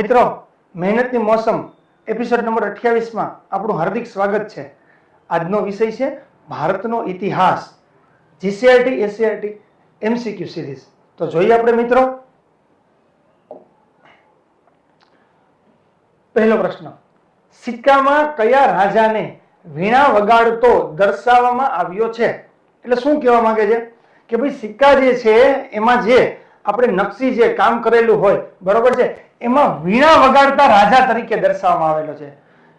મિત્રો, મહેનતની મોસમ episode number અઠ્યાવીસમાં આપણું હાર્દિક સ્વાગત છે. આજનો વિષય છે, ભારતનો ઇતિહાસ. જીસીઆરટી એસસીઆરટી એમસીક્યુ સિરીઝ તો જોઈએ આપણે મિત્રો. પહેલો પ્રશ્ન. સિક્કામાં કયા રાજાને વીણા વગાડતો દર્શાવવામાં આવ્યો છે? એટલે શું કહેવા માંગે છે? કે ભાઈ સિક્કા જે છે, એમાં જે આપણે નકશી જે કામ કરેલું હોય, બરોબર છે? એમાં વીણા વગાડતા રાજા તરીકે દર્શાવવામાં આવેલો છે.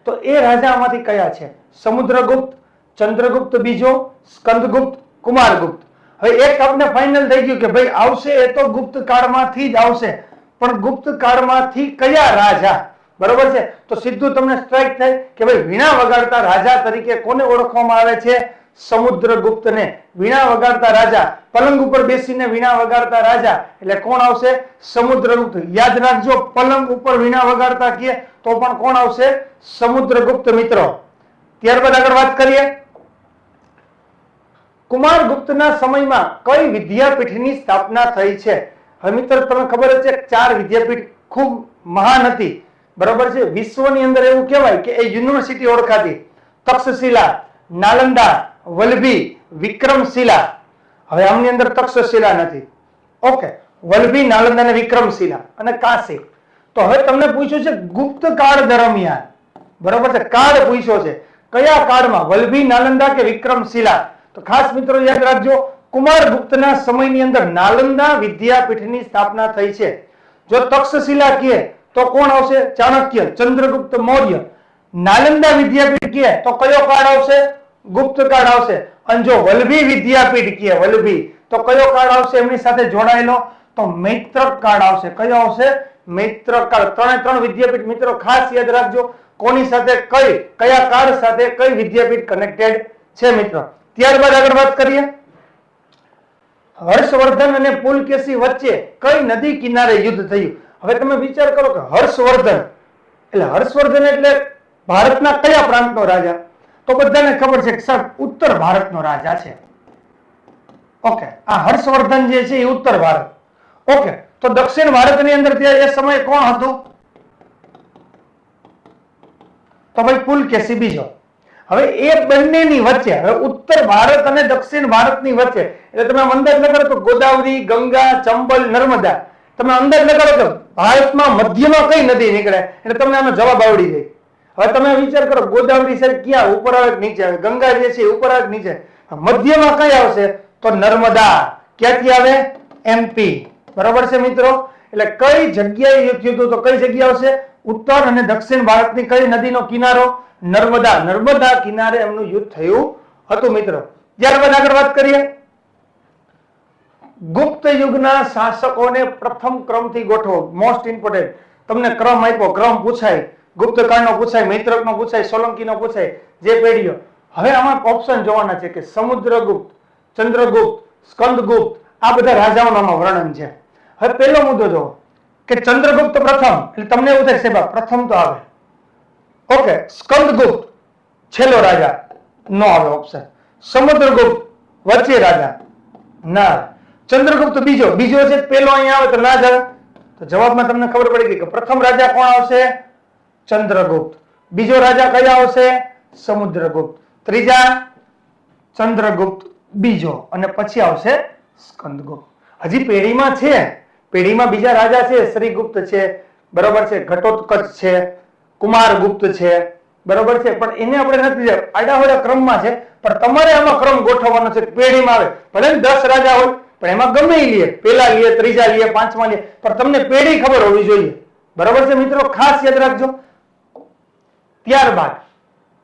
તો એ રાજામાંથી કયા છે? સમુદ્રગુપ્ત, ચંદ્રગુપ્ત બીજો, સ્કંદગુપ્ત, કુમારગુપ્ત. હવે એક આપને ફાઇનલ થઈ ગયું કે ભાઈ આવશે એ તો ગુપ્ત કાળમાંથી જ આવશે. પણ ગુપ્ત કાળમાંથી કયા રાજા? બરોબર છે? તો સીધું તમને સ્ટ્રાઇક થાય કે ભાઈ વીણા વગાડતા રાજા તરીકે કોને ઓળખવામાં આવે છે? સમુદ્રગુપ્તને વીણા વગાડતા રાજા, પલંગ ઉપર બેસીને વીણા વગાડતા રાજા, એટલે કોણ આવશે? સમુદ્રગુપ્ત. યાદ રાખજો, પલંગ ઉપર વીણા વગાડતા કીએ, તો પણ કોણ આવશે? સમુદ્રગુપ્ત મિત્રો. ત્યારબાદ આગળ વાત કરીએ. કુમારગુપ્તના સમયમાં કઈ વિદ્યાપીઠની સ્થાપના થઈ છે? હવે મિત્ર, તમને ખબર છે ચાર વિદ્યાપીઠ ખૂબ મહાન હતી. બરોબર છે? વિશ્વની અંદર એવું કહેવાય કે એ યુનિવર્સિટી ઓળખાતી. તક્ષશિલા નાલંદા, વલભી, વિક્રમશિલા. હવે આમની અંદર તક્ષશિલા નથી. ઓકે, વલભી, નાલંદા અને વિક્રમશિલા અને કાશી. તો હવે તમને પૂછ્યું છે ગુપ્ત કાળ દરમિયાન. બરોબર છે, કાળ પૂછ્યો છે. કયા કાળમાં? વલભી, નાલંદા કે વિક્રમશિલા? તો ખાસ મિત્રો યાદ રાખજો કુમારગુપ્તના સમયની અંદર નાલંદા વિદ્યાપીઠની સ્થાપના થઈ છે. જો તક્ષશિલા કહે, તો કોણ આવશે? ચાણક્ય, ચંદ્રગુપ્ત મૌર્ય. નાલંદા વિદ્યાપીઠ કહે તો કયો કાળ આવશે? ગુપ્ત કાળ આવશે. અને જો વલભી વિદ્યાપીઠ કહે વલભી, તો કયો કાળ આવશે એમની સાથે જોડાયેલો? તો મૈત્રક કાળ આવશે. કયો આવશે? મિત્ર કાળ. ત્રણે ત્રણ વિદ્યાપીઠ મિત્રો ખાસ યાદ રાખજો. કોની સાથે કઈ, કયા કાળ સાથે કઈ વિદ્યાપીઠ કનેક્ટેડ છે મિત્રો? ત્યારબાદ આગળ વાત કરીએ. હર્ષવર્ધન અને પુલકેશી વચ્ચે કઈ નદી કિનારે યુદ્ધ થયું? હવે તમે વિચાર કરો કે હર્ષવર્ધન, એટલે હર્ષવર્ધન એટલે ભારતના કયા પ્રાંતનો રાજા? તો બધાને ખબર છે કે સાહેબ, ઉત્તર ભારતનો રાજા છે. ઓકે, આ હર્ષવર્ધન જે છે એ ઉત્તર ભારત. ઓકે, તો દક્ષિણ ભારતની અંદર ત્યાં એ સમયે કોણ હતું? તો ભાઈ પુલકેશી બીજો હવે એ બંનેની વચ્ચે, હવે ઉત્તર ભારત અને દક્ષિણ ભારતની વચ્ચે, એટલે તમે અંદર લગાડો તો ગોદાવરી, ગંગા, ચંબલ, નર્મદા. તમે અંદાજ લગાડો તો ભારતમાં મધ્યમાં કઈ નદી નીકળે? એટલે તમને આનો જવાબ આવડી જાય. હવે તમે વિચાર કરો, ગોદાવરી સાહેબ ક્યાં? ઉપર આવે નીચે આવે. ગંગા જે છે ઉપર આવે. નીચે મધ્યમાં કઈ આવશે? તો નર્મદા. ક્યાંથી આવે? એમપી બરાબર છે મિત્રો? એટલે કઈ જગ્યાએ યુદ્ધ થયું તો કઈ જગ્યા આવશે? ઉત્તર અને દક્ષિણ ભારતની કઈ નદીનો કિનારો? નર્મદા. નર્મદા કિનારે એમનું યુદ્ધ થયું હતું મિત્રો. ત્યારબાદ આગળ વાત કરીએ. ગુપ્ત યુગના શાસકોને પ્રથમ ક્રમથી ગોઠવો. મોસ્ટ ઇમ્પોર્ટન્ટ તમને ક્રમ આપ્યો. ક્રમ પૂછાય. ગુપ્ત કાળનો પૂછાય મૈત્રકનો પૂછાય સોલંકીનો પૂછાય જે પેઢીઓ. હવે આમાં ઓપ્શન જોવાના છે કે સમુદ્રગુપ્ત, ચંદ્રગુપ્ત, સ્કંદગુપ્ત, આ બધા રાજાઓનામાં વર્ણન છે. હવે પહેલો મુદ્દો જો કે ચંદ્રગુપ્ત પ્રથમ, એટલે તમને એવું થાય, સાહેબ પ્રથમ તો આવે. ઓકે સ્કંદગુપ્ત, છેલ્લો રાજા, નો આવે ઓપ્શન સમુદ્રગુપ્ત, વચ્ચે રાજા, ના ચંદ્રગુપ્ત બીજો બીજો છે પેલો અહીંયા આવે તો ના જ આવે તો જવાબમાં તમને ખબર પડી ગઈ કે પ્રથમ રાજા કોણ આવશે? ચંદ્રગુપ્ત. બીજો રાજા કયા આવશે? સમુદ્રગુપ્ત. ત્રીજા, ચંદ્રગુપ્ત. બીજો અને પછી આવશે સ્કંદગુપ્ત. હજી પેઢીમાં છે. પેઢીમાં બીજા રાજા છે, શ્રીગુપ્ત છે. બરોબર છે, ઘટોત્કચ છે, કુમારગુપ્ત છે. બરોબર છે, પણ એને આપણે નથી લીધા. આડાહોડા ક્રમમાં છે, પણ તમારે આમાં ક્રમ ગોઠવવાનો છે, પેઢીમાં આવે. ભલે દસ રાજા હોય, પણ એમાં ગમે લઈએ પેલા લઈએ ત્રીજા લે, પાંચમા લે. પણ તમને પેઢી ખબર હોવી જોઈએ. બરોબર છે, મિત્રો? ખાસ યાદ રાખજો. ત્યારબાદ,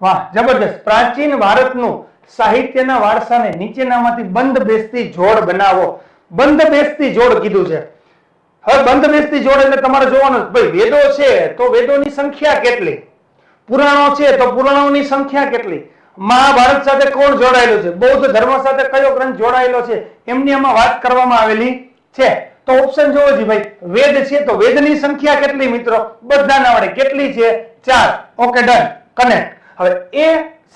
વાહ જબરદસ્ત પ્રાચીન ભારતનું સાહિત્યના વારસાને નીચેનામાંથી બંધ બેસતી જોડ બનાવો. બંધ બેસતી જોડ કીધું છે. હવે બંધ બેસતી જોડ એટલે તમારે જોવાનું ભાઈ, વેદો છે તો વેદોની સંખ્યા કેટલી? પુરાણો છે તો પુરાણોની સંખ્યા કેટલી? મહાભારત સાથે કોણ જોડાયેલું છે? બૌદ્ધ ધર્મ સાથે કયો ગ્રંથ જોડાયેલો છે? એમની આમાં વાત કરવામાં આવેલી છે. તો ઓપ્શન જોવો છે ભાઈ. વેદ છે તો વેદની સંખ્યા કેટલી મિત્રો? બધા ના વડે. કેટલી છે? ચાર. ઓકે ડન કનેક્ટ હવે એ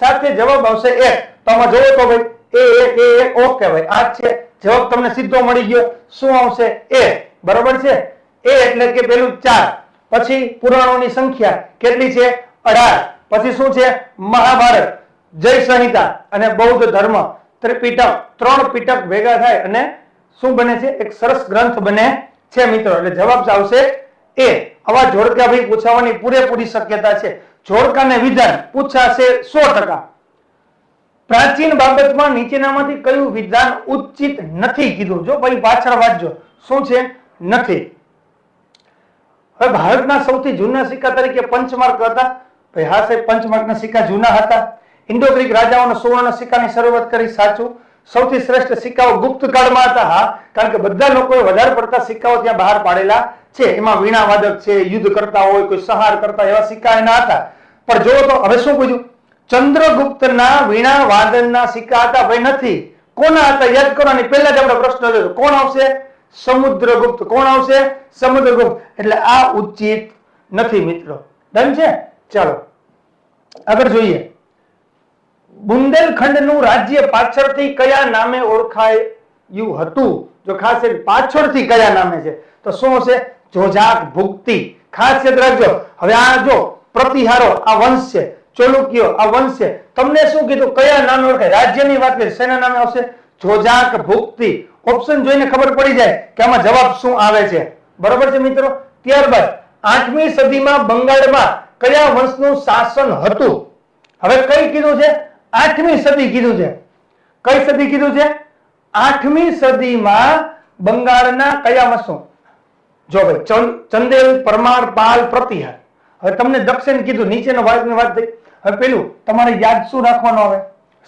સાથે જવાબ આવશે એક. તો આમાં જોવો તો ભાઈ, એ એક એ ઓકે ભાઈ. આ છે. જવાબ તમને સીધો મળી ગયો. શું આવશે? એ. બરોબર છે? એ એટલે કે પેલું ચાર. પછી પુરાણોની સંખ્યા કેટલી છે? અઢાર. પછી શું છે? મહાભારત, જય સંહિતા અને બૌદ્ધ ધર્મ. ત્રિપીટક, ત્રણ પીટક ભેગા થાય અને શું બને છે? એક સરસ ગ્રંથ બને છે મિત્રો. એટલે જવાબ આવશે એ આવા જોડકા ભાઈ પૂછાવાની પૂરેપૂરી શક્યતા છે. જોડકાને વિધાન પૂછાશે સો પ્રાચીન બાબતમાં નીચેનામાંથી કયું વિધાન ઉચિત નથી કીધું? જો ભાઈ પાછળ વાંચજો. શું છે? નથી. હવે ભારતના સૌથી જૂના સિક્કા તરીકે પંચમાર્ક હતા. ભાઈ હા સાહેબ, પંચમાર્કના સિક્કા જૂના હતા. ઇન્ડો ગ્રીક રાજાઓના સુવર્ણ સિક્કાની શરૂઆત કરી સાચું. સૌથી શ્રેષ્ઠ સિક્કાઓ ગુપ્ત કાળમાં હતા કારણ કે બધા લોકોએ વધારે પડતા સિક્કાઓ ત્યાં બહાર પાડેલા છે. એમાં વીણા વાદક છે યુદ્ધ કરતા હોય, કોઈ સહાર કરતા એવા સિક્કા એના હતા. પણ જો તો હવે શું પૂછ્યું? ચંદ્રગુપ્તના વીણા વાદનના સિક્કા હતા ભાઈ નથી. કોના હતા? યાદ કરો, અને પહેલા જ આપણે પ્રશ્ન જોયો. કોણ આવશે? સમુદ્રગુપ્ત. કોણ આવશે? સમુદ્રગુપ્ત. એટલે આ ઉચિત નથી, મિત્રો. ડન છે? ચાલો. આગળ જોઈએ. બુંદેલખંડનું રાજ્ય પાછળથી કયા નામે ઓળખાયું હતું? જો ખાસ પાછળથી કયા નામે છે, તો શું હશે? જોજાક ભુક્તિ. ખાસ યાદ રાખજો, હવે આ જો પ્રતિહારો, આ વંશ છે ચોલુક્યો આ વંશ છે, તમને શું કીધું? કયા નામે ઓળખાય? રાજ્યની વાત કરી શેના નામે આવશે? જોજાક ભુક્તિ. ઓપ્શન જોઈને ખબર પડી જાય કે આમાં જવાબ શું આવે છે. બરોબર છે મિત્રો? ત્યારબાદ, આઠમી સદીમાં બંગાળમાં કયા વંશનું શાસન હતું? હવે કઈ કીધું છે? આઠમી સદી કીધું છે. કઈ સદી કીધું છે? આઠમી સદીમાં બંગાળના કયા વંશો? જો ભાઈ ચંદેલ, પરમાર પાલ પ્રતિહાર. હવે તમને દક્ષિણ કીધું, નીચેનો વાતની વાત થઈ. હવે પેલું, તમારે યાદ શું રાખવાનું આવે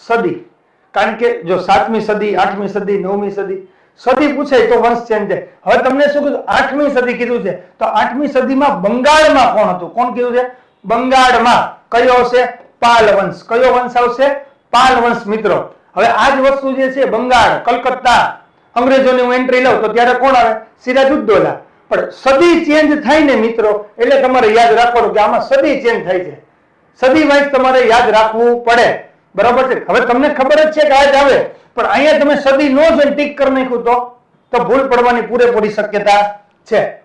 સદી. કારણ કે જો સાતમી સદી, આઠમી સદી, નવમી સદી સદી પૂછે તો વંશ ચેન્જ થાય. હવે તમને શું કીધું? આઠમી સદી કીધું છે. તો આઠમી સદીમાં બંગાળમાં કોણ હતું? કોણ કીધું છે? બંગાળમાં. કયો આવશે પાલ વંશ. કયો વંશ આવશે? પાલ વંશ મિત્રો. હવે આ જ વસ્તુ જે છે, બંગાળ, કલકત્તા, અંગ્રેજોની હું એન્ટ્રી લઉં તો ત્યારે કોણ આવે? સિરાજુદ્દોલા. પણ સદી ચેન્જ થાય ને મિત્રો, એટલે તમારે યાદ રાખવાનું કે આમાં સદી ચેન્જ થાય છે. સદી વાઇઝ તમારે યાદ રાખવું પડે. બરાબર છે? હવે તમને ખબર જ છે કે આ જ આવે. પણ અહીંયા તમે સદી નો જ ટીક કરી નાખ્યું તો ભૂલ પડવાની પૂરેપૂરી શક્યતા છે.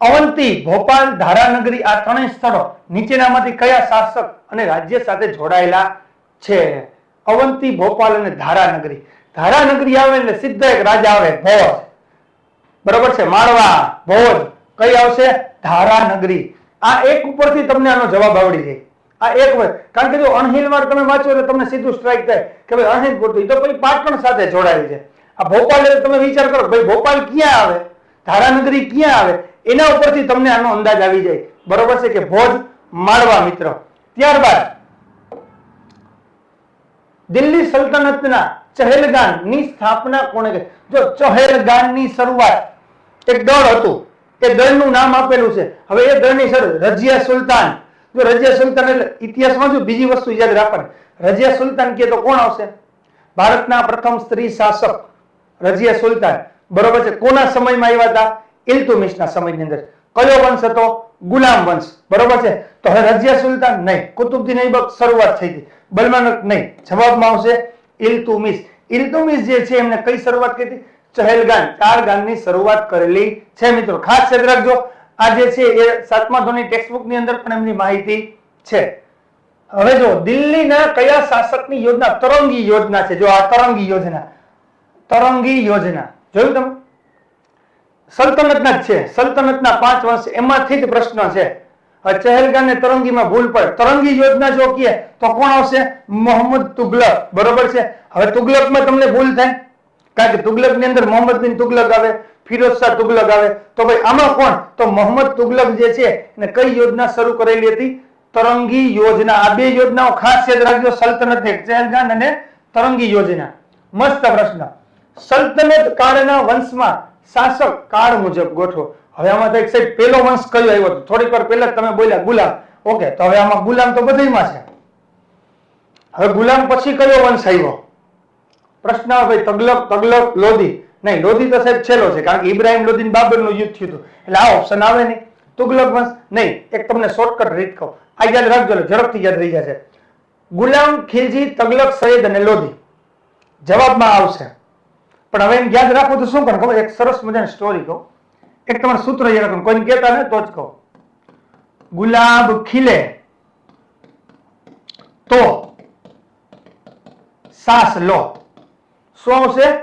અવંતી, ભોપાલ, ધારાનગરી આ ત્રણેય સ્થળો નીચેનામાંથી કયા શાસક અને રાજ્ય સાથે જોડાયેલા છે? અવંતી, ભોપાલ અને ધારાનગરી. ધારાનગરી આવે એટલે સીધા એક રાજા આવે, ભોજ. બરોબર છે? માળવા, ભોજ. કઈ આવશે? ધારાનગરી. આ એક ઉપરથી તમને આનો જવાબ આવડી જાય. આ એક કારણ કે જો અણહિલવાર તમે વાંચો એટલે તમને સીધું સ્ટ્રાઇક થાય કે ભાઈ અણહિલ ઈ તો પછી પાટણ સાથે જોડાયેલ છે. આ ભોપાલ તમે વિચાર કરો ભાઈ ભોપાલ ક્યાં આવે? ધારાનગરી ક્યાં આવે? એના ઉપરથી તમને આનો અંદાજ આવી જાય. બરોબર છે કે ભોજ માળવા મિત્ર. ત્યારબાદ દિલ્હી સલ્તનતના ચહેલગાનની સ્થાપના કોણે કરી? જો ચહેલગાનની શરૂઆત એક દળ હતું, એ દળનું નામ આપેલું છે. હવે એ દળની શરૂ રજિયા સુલતાન. જો રજિયા સુલતાન એટલે ઇતિહાસમાં જો બીજી વસ્તુ યાદ રાખવાની, રજિયા સુલતાન કે તો કોણ આવશે? ભારતના પ્રથમ સ્ત્રી શાસક રજિયા સુલતાન. બરોબર છે? કોના સમયમાં આવ્યા હતા? ઇલ્તુમિશના સમયની અંદર. કયો વંશ હતો? ગુલામ વંશ. બરોબર છે? તો હવે રજિયા સુલતાન નહીં. કુતુબદીન ઐબક શરૂઆત થઈ હતી. બલમાનક નહીં. જવાબમાં આવશે ઇલ્તુમિશ ઇલ્તુમિશ જે છે એમને કઈ શરૂઆત કરી હતી? ચહેલગાન. ચાર ગાનની શરૂઆત કરેલી છે મિત્રો. ખાસ યાદ રાખજો. આ જે છે એ સાતમા ધોની ટેક્સ્ટબુકની અંદર પણ એમની માહિતી છે. હવે જો દિલ્હીના કયા શાસકની યોજના? તરંગી યોજના છે. જો આ તરંગી યોજના. તરંગી યોજના. જોયું તમે? સલ્તનતના જ છે. સલ્તનતના પાંચ વંશ એમાંથી જ પ્રશ્ન છે. ચહેલગાને તરંગીમાં ભૂલ પડે. તરંગી યોજના જો કીએ, તો કોણ આવશે? મોહમ્મદ તુગલક. બરોબર છે? હવે તુગલકમાં તમને ભૂલ થાય. કારણ કે તુગલકની અંદર મોહમ્મદ બિન તુગલક આવે ફિરોજ શાહ તુગલક આવે. તો ભાઈ આમાં કોણ? તો મોહમ્મદ તુગલક જે છે, એને કઈ યોજના શરૂ કરેલી હતી? તરંગી યોજના. આ બે યોજનાઓ ખાસ યાદ રાખજો. સલ્તનત ચહેલગાન અને તરંગી યોજના. મસ્ત પ્રશ્ન. સલ્તનત કાળના વંશમાં શાસક કાળ મુજબ ગોઠવો. હવે આમાં તો એક સાહેબ પેલો વંશ કયો આવ્યો હતો? થોડીક વાર પહેલા તમે બોલ્યા, ગુલામ. ઓકે, તો હવે આમાં ગુલામ તો બધાયમાં છે. હવે ગુલામ પછી કયો વંશ આવ્યો? પ્રશ્ન ભાઈ, તગલક તગલક, લોધી. નહીં, લોધી તો સાહેબ છેલ્લો છે, કારણ કે ઇબ્રાહિમ લોધી બાબરનું યુદ્ધ થયું એટલે આ ઓપ્શન આવે નહીં. તુગલક વંશ? નહીં, એક તમને શોર્ટકટ રીત કહું. આ યાદ રાખજો ઝડપથી યાદ રહી જશે. ગુલામ, ખિલજી, તગલક, સૈયદ અને લોધી. જવાબમાં આવશે. પણ હવે એમ યાદ રાખવું તો શું કરું? ખબર? એક સરસ મજાની સ્ટોરી કહું. એક તમારે સૂત્ર યાદ રાખવું કોઈને કહેતા ને તો જ કહું. ગુલાબ ખીલે તો સાસ લો. શું આવશે?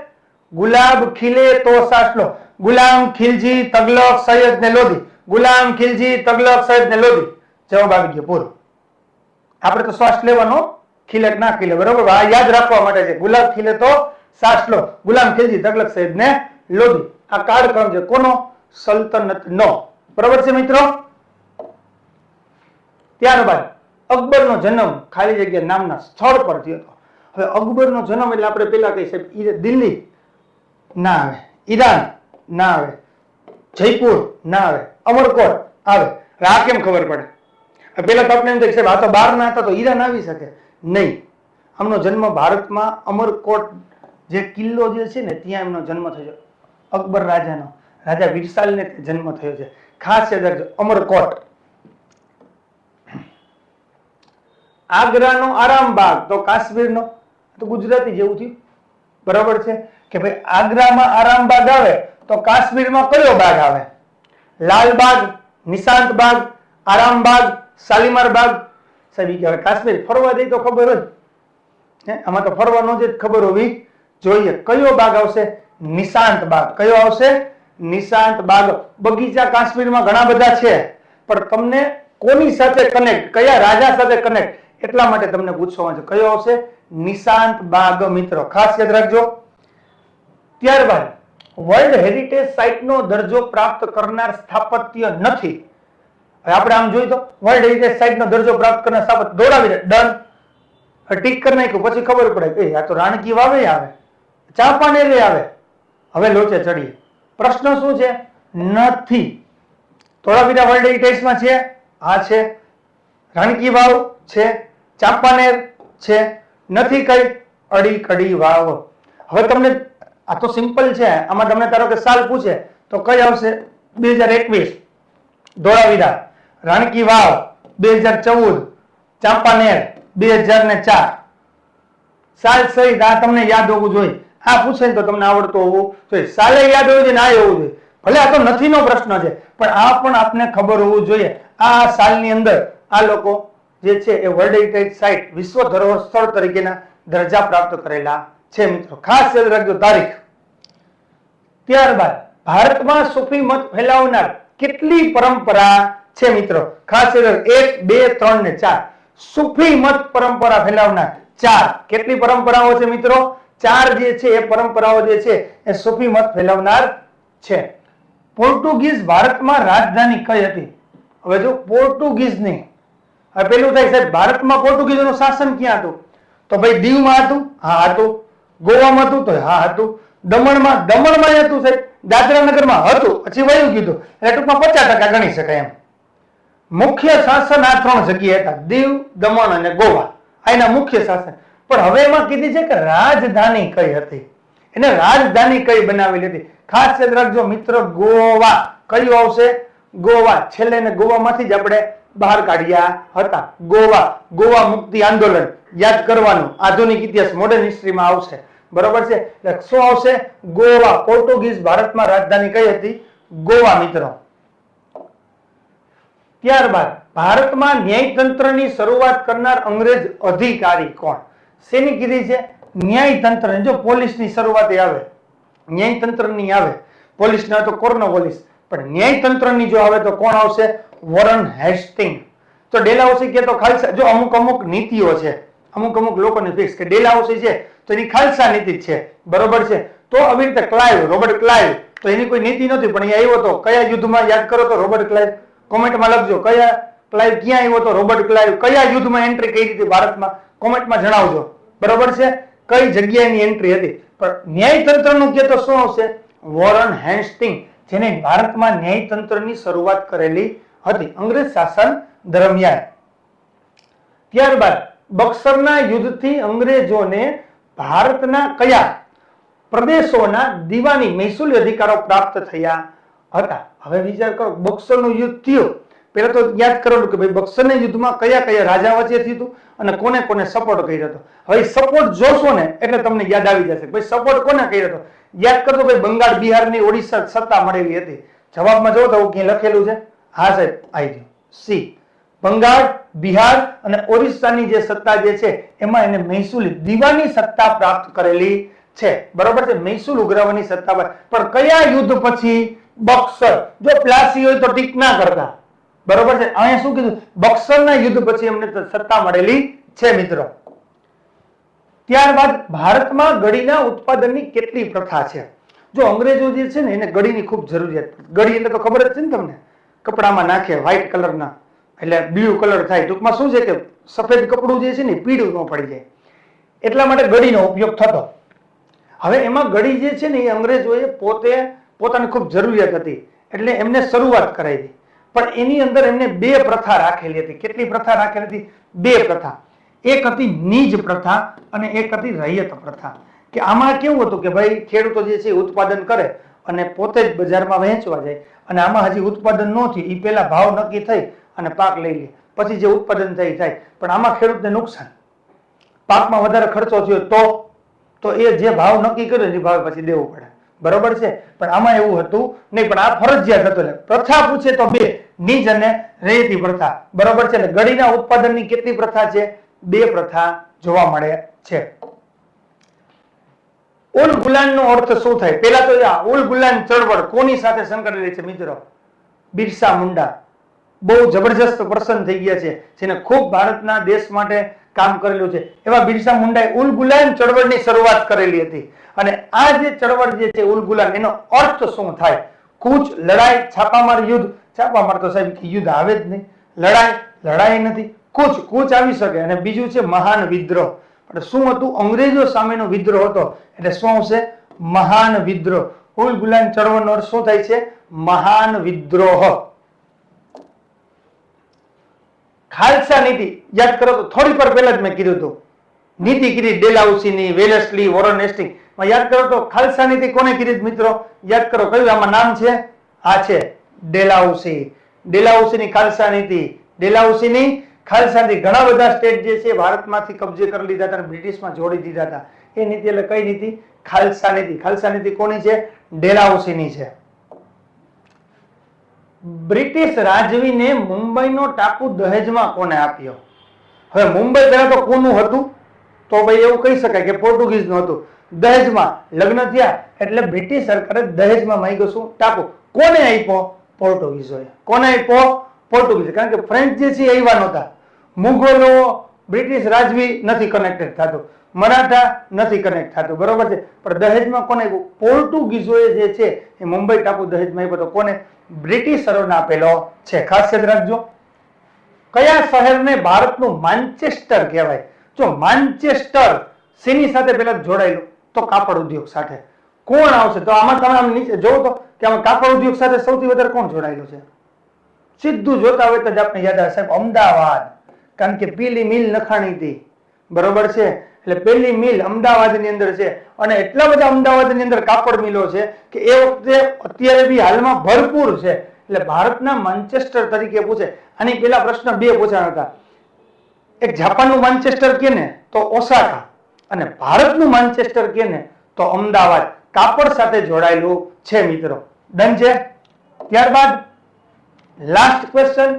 ગુલાબ ખીલે તો સાસ લો. ગુલામ ખિલજી તગલક સૈયદ ને લોધી. ગુલામ ખિલજી તગલક સૈયદ ને લોધી. જવાબ આવી ગયો પૂરો. આપણે તો શ્વાસ લેવાનો. ખીલે કે ના ખીલે. બરોબર? આ યાદ રાખવા માટે છે. ગુલાબ ખીલે તો શ્વાસ લો ગુલામ ખિલજી તગલક ને લોધી. આ કાળક્રમ છે કોનો? સલ્તનત નો છે મિત્રો? ત્યારબાદ અકબરનો જન્મ ખાલી જગ્યા નામના સ્થળ પર થયો હતો. હવે અકબરનો જન્મ એટલે આપણે પેલા કહી સાહેબ દિલ્હી ના આવે. ઈરાન ના આવે. જયપુર ના આવે. અમરકોટ આવે. હવે આ કેમ ખબર પડે? પેલા તો આપણે એમ સાહેબ, આ તો બહાર ના હતા, તો ઈરાન આવી શકે. નહીં. આમનો જન્મ ભારતમાં અમરકોટ જે કિલ્લો જે છે ને, ત્યાં એમનો જન્મ થયો. અકબર રાજાનો. રાજા વિરસાલને જન્મ થયો છે. ખાસ યાદ રાખજો, અમરકોટ. આગ્રાનો આરામબાગ. તો કાશ્મીરનો, તો ગુજરાતી જેવું થયું. બરાબર છે? કે ભાઈ, આગ્રામાં આરામબાગ આવે, તો કાશ્મીરમાં કયો બાગ આવે? લાલબાગ, નિશાંત બાગ, આરામબાગ શાલીમાર બાગ. સાહેબ કહેવાય કાશ્મીર. ફરવા જઈ તો ખબર હોય આમાં તો ફરવાનો જ ખબર હોવી જોઈએ કયો બાગ આવશે? નિશાંત બાગ. કયો આવશે? નિશાંત બાગ. બગીચા કાશ્મીરમાં ઘણા બધા છે, પણ તમને કોની સાથે કનેક્ટ કયા રાજા સાથે કનેક્ટ એટલા માટે તમને પૂછવામાં છે. કયો આવશે? નિશાંત બાગ, મિત્રો. ખાસ યાદ રાખજો. ત્યારબાદ, વર્લ્ડ હેરિટેજ સાઇટનો દરજ્જો પ્રાપ્ત કરનાર સ્થાપત્ય નથી. આપણે આમ જોઈએ તો, વર્લ્ડ હેરિટેજ સાઇટનો દરજ્જો પ્રાપ્ત કરનાર સ્થાપત્ય દોડાવી દે. ડન. ટીક કરી નાખ્યું. પછી ખબર પડે કે આ તો રાણકી વાવે આવે. ચાંપાનેરે આવે. હવે લોચે ચડીએ. પ્રશ્ન શું છે? નથી. ધોળાવીરા વર્લ્ડ હેરિટેજમાં છે. આ છે. રાણકી વાવ છે. ચાંપાનેર છે. નથી કઈ. અડી કડી વાવ. હવે તમને આ તો સિમ્પલ છે. આમાં તમને ધારો કે સાલ પૂછે, તો કઈ આવશે? બે હજાર એકવીસ. ધોળાવીરા. રાણકી વાવ, બે હજાર ચૌદ. ચાંપાનેર, બે હજાર ને ચાર. સાલ સહિત આ તમને યાદ હોવું જોઈએ. આ પૂછે તો તમને આવડતું હોવું જોઈએ. સાલે યાદ હોય છે ને હોવું જોઈએ ભલે આ તો નથીનો પ્રશ્ન છે, પણ આ પણ આપને ખબર હોવું જોઈએ. આ સાલની અંદર આ લોકો જે છે એ વર્લ્ડ હેરિટેજ સાઇટ વિશ્વ ધરોહર સ્થળ તરીકેના દરજ્જા પ્રાપ્ત કરેલા છે, મિત્રો. ખાસ યાદ રાખજો, તારીખ. ત્યારબાદ ભારતમાં સૂફી મત ફેલાવનાર કેટલી પરંપરા છે, મિત્રો? ખાસ એક, બે, ત્રણ ને ચાર. સૂફી મત પરંપરા ફેલાવનાર ચાર. કેટલી પરંપરાઓ છે, મિત્રો? ચાર જે છે, એ પરંપરાઓ જે છે, એ સૂફી મત ફેલાવનાર છે. પોર્ટુગીઝ ભારતમાં રાજધાની કઈ હતી? હવે જો પોર્ટુગીઝની, હવે પેલું થાય સાહેબ, ભારતમાં પોર્ટુગીઝોનું શાસન ક્યાં હતું? તો ભાઈ દીવમાં હતું? હા, હતું. ગોવામાં હતું? તો હા, હતું. દમણમાં દમણમાં હતું સાહેબ. દાદરાનગરમાં હતું. પછી વયું કીધું એટલે ટૂંકમાં પચાસ ટકા ગણી શકાય એમ. મુખ્ય શાસન આ ત્રણ જગ્યાએ હતા. દીવ, દમણ અને ગોવા. આ એના મુખ્ય શાસન. પણ હવે એમાં કીધી છે કે રાજધાની કઈ હતી? એને રાજધાની કઈ બનાવેલી હતી ખાસ યાદ રાખજો મિત્ર, ગોવા. કયું આવશે? ગોવા. છેલ્લે ગોવામાંથી જ આપણે બહાર કાઢ્યા હતા. ગોવા. ગોવા મુક્તિ આંદોલન. યાદ કરવાનું. આધુનિક ઇતિહાસ મોડર્ન હિસ્ટ્રીમાં આવશે. બરોબર છે? એટલે શું આવશે? ગોવા. પોર્ટુગીઝ ભારતમાં રાજધાની કઈ હતી? ગોવા, મિત્રો. ત્યારબાદ ભારતમાં ન્યાયતંત્રની શરૂઆત કરનાર અંગ્રેજ અધિકારી કોણ? શેની કીધી છે? ન્યાયતંત્ર જો પોલીસની શરૂઆત આવે, ન્યાયતંત્રની આવે, પોલીસ ના તો કોર્નવોલિસ પણ ન્યાયતંત્રની જો આવે તો કોણ આવશે? Warren Hastings. તો ડેલાઉસી કે તો ખાલસા, જો અમુક અમુક નીતિઓ છે, અમુક અમુક લોકોને ફિક્સ કે ડેલાઉસી છે, તો એની ખાલસા નીતિ છે. બરોબર છે? તો આવી રીતે ક્લાઇવ રોબર્ટ ક્લાઇવ તો એની કોઈ નીતિ નથી પણ એ આવ્યો તો. કયા યુદ્ધમાં યાદ કરો તો રોબર્ટ ક્લાઇવ કોમેન્ટમાં લખજો, કયા ક્લાઇવ ક્યાં આવ્યો તો રોબર્ટ ક્લાઇવ કયા યુદ્ધમાં એન્ટ્રી કરી હતી ભારતમાં? કોમેન્ટમાં જણાવજો. બરોબર છે? કઈ જગ્યાની એન્ટ્રી હતી? પણ ન્યાયતંત્રનું કે તો શું આવશે? વોરન હેન્સ્ટિંગ, જેને ભારતમાં ન્યાયતંત્રની શરૂઆત કરેલી હતી, અંગ્રેજ શાસન દરમિયાન. ત્યારબાદ, બક્સરના યુદ્ધથી અંગ્રેજોને ભારતના કયા પ્રદેશોના દીવાની મહેસૂલી અધિકારો પ્રાપ્ત થયા હતા? હવે વિચાર કરો, બક્સરનું યુદ્ધ થયું. પહેલા તો યાદ કરવાનું કે ભાઈ બક્સરના યુદ્ધમાં કયા કયા રાજા વચ્ચે થયું અને કોને કોને સપોર્ટ કર્યો હતો. હવે સપોર્ટ જોશો ને એટલે તમને યાદ આવી જશે ભાઈ સપોર્ટ કોને કર્યો હતો? યાદ કરતો ભાઈ બંગાળ, બિહારની, ઓડિશા સત્તા મળેલી હતી. જવાબમાં જો તો ક્યાંય લખેલું છે. હા સાહેબ આવી ગયું. સી. બંગાળ, બિહાર અને ઓરિસ્સાની જે સત્તા જે છે એમાં એને મહેસૂલી દીવાની સત્તા પ્રાપ્ત કરેલી છે. બરોબર છે? મહેસૂલ ઉઘરાવવાની સત્તા પણ કયા યુદ્ધ પછી બક્સર જો પ્લાસી હોય તો ટીક ના કરતા. બરોબર છે? અહીંયા શું કીધું? બક્સરના યુદ્ધ પછી એમને સત્તા મળેલી છે, મિત્રો. ત્યારબાદ ભારતમાં ગળીના ઉત્પાદનની કેટલી પ્રથા છે? જો અંગ્રેજો જે છે ને, એને ગળીની ખૂબ જરૂરિયાત. ગળી એટલે તો ખબર જ છે ને તમને? કપડામાં નાખે વ્હાઈટ કલરના એટલે બ્લુ કલર થાય. ટૂંકમાં શું છે કે સફેદ કપડું જે છે ને પીળું ન પડી જાય. એટલા માટે ગળીનો ઉપયોગ થતો. હવે એમાં ગળી જે છે ને, એ અંગ્રેજોએ પોતે પોતાની ખૂબ જરૂરિયાત હતી. એટલે એમને શરૂઆત કરાવી પણ એની અંદર એમને બે પ્રથા રાખેલી હતી. કેટલી પ્રથા રાખેલી હતી? બે પ્રથા. એક હતી નીજ પ્રથા અને એક હતી રૈયત પ્રથા. કે આમાં કેવું હતું કે ભાઈ ખેડૂતો જે છે ઉત્પાદન કરે અને પોતે જ બજારમાં વહેંચવા જાય અને આમાં હજી ઉત્પાદન ન થયું. એ પહેલા ભાવ નક્કી થઈ અને પાક લઈ લે. પછી જે ઉત્પાદન થાય થાય. પણ આમાં ખેડૂતને નુકસાન. પાકમાં વધારે ખર્ચો થયો તો તો એ જે ભાવ નક્કી કર્યો એ ભાવ પછી દેવો પડે. બરોબર છે? પણ આમાં એવું હતું નહીં, પણ આ ફરજિયાત હતું. પ્રથા પૂછે તો બે. નીજ અને રેતી પ્રથા. બરોબર છે ગળીના ઉત્પાદનની કેટલી પ્રથા છે? બે પ્રથા જોવા મળે છે. ઉલ ગુલાનનો અર્થ શું થાય? પેલા તો ઉલ ગુલાન ચળવળ કોની સાથે સંકળાયેલી છે મિત્રો? બિરસા મુંડા. બહુ જબરજસ્ત પર્સન થઈ ગયા છે, જેને ખૂબ ભારતના દેશ માટે કામ કરેલું છે. એવા બિરસા મુંડાએ ઉલ ગુલાન ચળવળની શરૂઆત કરેલી હતી. અને આ જે ચળવળ જે છે ઉલ ગુલાન, એનો અર્થ શું થાય? કૂચ, લડાઈ, છાપામાર યુદ્ધ છાપામાર મારતો સાહેબ યુદ્ધ આવે જ નહીં. લડાઈ લડાઈ નથી. કૂચ કૂચ આવી શકે. અને બીજું છે મહાન વિદ્રોહ. એટલે શું હતું? અંગ્રેજો સામેનો વિદ્રોહ હતો. એટલે શું આવશે મહાન વિદ્રોહ. ઉલ ગુલાન ચળવળનો અર્થ શું થાય છે? મહાન વિદ્રોહ. ખાલસા નીતિ. યાદ કરો તો થોડી પર પહેલા જ મેં કીધું હતું. નીતિ કીધી ડેલાઉસીની, વેલેસલી, વોરન હેસ્ટિંગ. યાદ કરો તો ખાલસા નીતિ કોને કીધી મિત્રો? યાદ કરો કયું આમાં નામ છે? આ છે. ડેલાઉસી. ડેલાઉસીની ખાલસા નીતિ ડેલાઉસીની ખાલસા નીતિ ઘણા બધા સ્ટેટ જે છે ભારતમાંથી કબજે કરી લીધા હતા બ્રિટિશમાં જોડી દીધા હતા. એ નીતિ એટલે કઈ નીતિ? ખાલસા નીતિ. ખાલસા નીતિ કોની છે? ડેલાઉસીની છે. બ્રિટિશ રાજવીને મુંબઈનો ટાપુ દહેજમાં કોને આપ્યો? હવે મુંબઈ પહેલા તો કોનું હતું? તો ભાઈ એવું કહી શકાય કે પોર્ટુગીઝનું હતું. દહેજમાં લગ્ન થયા એટલે બ્રિટિશ સરકારે દહેજમાં માંગ્યો શું? ટાપુ. કોને આપ્યો? પોર્ટુગીઝોએ કોને આપ્યો? પોર્ટુગીઝ. કારણ કે ફ્રેન્ચ જે છે એ આવ્યા નહોતા. મુઘલો બ્રિટિશ રાજવી નથી કનેક્ટેડ થતું. મરાઠા નથી કનેક્ટ થતું. બરોબર છે? પણ દહેજમાં કોને પોર્ટુગીઝોએ જે છે એ મુંબઈ ટાપુ દહેજમાં આપ્યો તો કોને? બ્રિટિશરોને આપેલો છે. ખાસ યાદ રાખજો. કયા શહેરને ભારતનું માન્ચેસ્ટર કહેવાય? જો માન્ચેસ્ટર શેની સાથે પેલા જોડાયેલું, તો કાપડ ઉદ્યોગ સાથે. કોણ આવશે? તો આમાં તમે આમ નીચે જોવો તો આમાં કાપડ ઉદ્યોગ સાથે સૌથી વધારે કોણ જોડાયેલું છે? સીધું જોતા હોય તો જ આપણે યાદ આવે અમદાવાદ. કારણ કે પેલી મિલ નખાણી હતી. બરોબર છે? એટલે પેલી મિલ અમદાવાદની અંદર છે. અને એટલા બધા અમદાવાદની અંદર કાપડ મિલો છે કે એ વખતે અત્યારે બી હાલમાં ભરપૂર છે. એટલે ભારતના માન્ચેસ્ટર તરીકે પૂછે. આની પેલા પ્રશ્ન બે પૂછાણા હતા. એક જાપાનનું માન્ચેસ્ટર કે ને, તો ઓસાકા. અને ભારતનું માન્ચેસ્ટર કે ને, તો અમદાવાદ. કાપડ સાથે જોડાયેલું છે મિત્રો. ડન છે? ત્યારબાદ લાસ્ટ ક્વેશ્ચન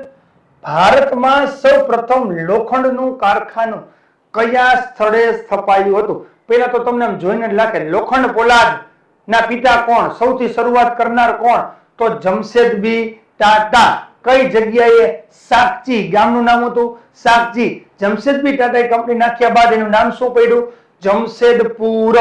ભારતમાં સૌ પ્રથમ લોખંડનું કારખાનું કયા સ્થળે સ્થપાયું હતું? પહેલા તો તમને જોઈને લાગે, લોખંડ પોલાદ ના પિતા કોણ? સૌથી શરૂઆત કરનાર કોણ? તો જમશેદબી ટાટા. કઈ જગ્યાએ સાકચી ગામનું નામ હતું? સાકચી જમશેદબી ટાટાએ કંપની નાખ્યા બાદ એનું નામ શું પડ્યું? જમશેદપુર.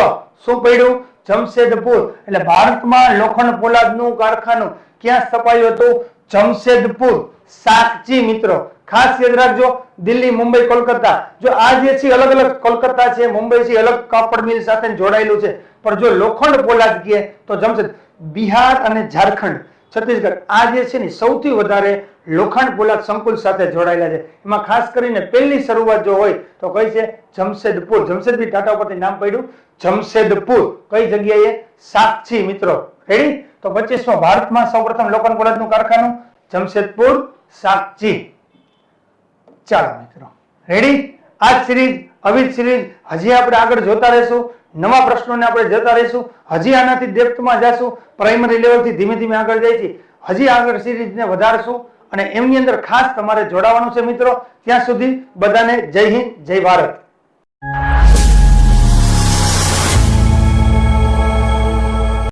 શું પડ્યું? જમશેદપુર. એટલે ભારતમાં લોખંડ પોલાદનું કારખાનું ક્યાં સ્થપાયું હતું? જમશેદપુર. સાગચી મિત્રો, ખાસ યાદ રાખજો, દિલ્હી, મુંબઈ, કોલકાતા. જો આ જે છે, અલગ અલગ કોલકાતા છે, મુંબઈ છે અલગ કાપડ મિલ સાથે જોડાયેલું છે. પણ જો લોખંડ પોલાદ કહે તો જમશેદ, બિહાર અને ઝારખંડ. છત્તીસગઢ. આ જે છે ને સૌથી વધારે લોખંડ પોલાદ સંકુલ સાથે જોડાયેલા છે. એમાં ખાસ કરીને પહેલી શરૂઆત જો હોય તો કઈ છે? જમશેદપુર. જમશેદજી ટાટા ઉપરથી નામ પડ્યું. જમશેદપુર. કઈ જગ્યાએ? સાક્ષી મિત્રો. રેડી તો પચીસમાં ભારતમાં સૌપ્રથમ લોખંડ પોલાદનું કારખાનું. જમશેદપુર, સાક્ષી. ચાલો મિત્રો. રેડી આ સિરીઝ અવિત સિરીઝ હજી આપણે આગળ જોતા રહેશું. નવા પ્રશ્નોને આપણે જતા રહીશું. હજી આનાથી ડેપ્થમાં જશું. પ્રાઇમરી લેવલથી ધીમે ધીમે આગળ જાય છે. હજી આગળ સિરીઝને વધારશું અને એમની અંદર ખાસ તમારે જોડાવાનું છે મિત્રો. ત્યાં સુધી બધાને જય હિન્દ, જય ભારત.